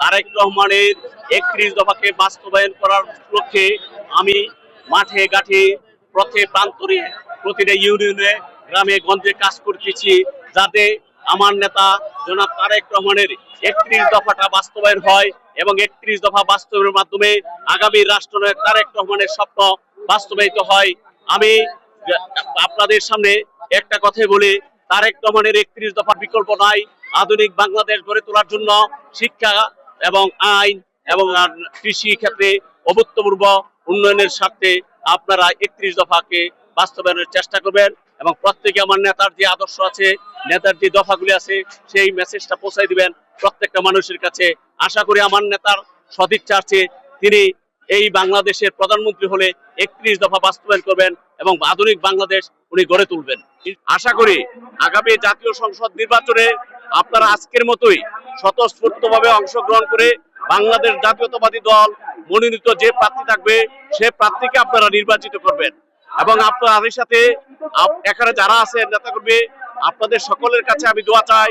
তারেক রহমানের একত্রিশ দফাকে বাস্তবায়ন করার লক্ষ্যে আমি মাঠে ঘাটে পথে প্রান্তরে প্রতিটা ইউনিয়নে গ্রামে গঞ্জে কাজ করতেছি যাতে আমার নেতা জনাব তারেক রহমানের একত্রিশ দফাটা বাস্তবায়ন হয় এবং একত্রিশ দফা বাস্তবায়নের মাধ্যমে আগামী রাষ্ট্রনায়ক তারেক রহমানের স্বপ্ন বাস্তবায়িত হয়। আমি আপনাদের সামনে একটা কথাই বলি, তারেক রহমানের একত্রিশ দফার বিকল্প নাই। আধুনিক বাংলাদেশ গড়ে তোলার জন্য শিক্ষা এবং আইন এবং কৃষি ক্ষেত্রে অভূতপূর্ব উন্নয়নের স্বার্থে আপনারা একত্রিশ দফাকে বাস্তবায়নের চেষ্টা করবেন এবং প্রত্যেকে আমার নেতার যে আদর্শ আছে, নেতার যে দফাগুলি আছে, সেই মেসেজটা পৌঁছাই দিবেন। প্রত্যেকটা মানুষের কাছে আশা করি আমার নেতার সদিচ্ছা আছে। তিনি এই বাংলাদেশের প্রধানমন্ত্রী হলে একত্রিশ দফা বাস্তবায়ন করবেন এবং আধুনিক বাংলাদেশ উনি গড়ে তুলবেন। আশা করি আগামী জাতীয় সংসদ নির্বাচনে আপনারা আজকের মতোই স্বতঃস্ফূর্তভাবে অংশগ্রহণ করে বাংলাদেশ জাতীয়তাবাদী দল মনোনীত যে প্রার্থী থাকবে, সে প্রার্থীকে আপনারা নির্বাচিত করবেন। এবং আপনাদের সাথে এখানে যারা আছেন করবে আপনাদের সকলের কাছে আমি দোয়া চাই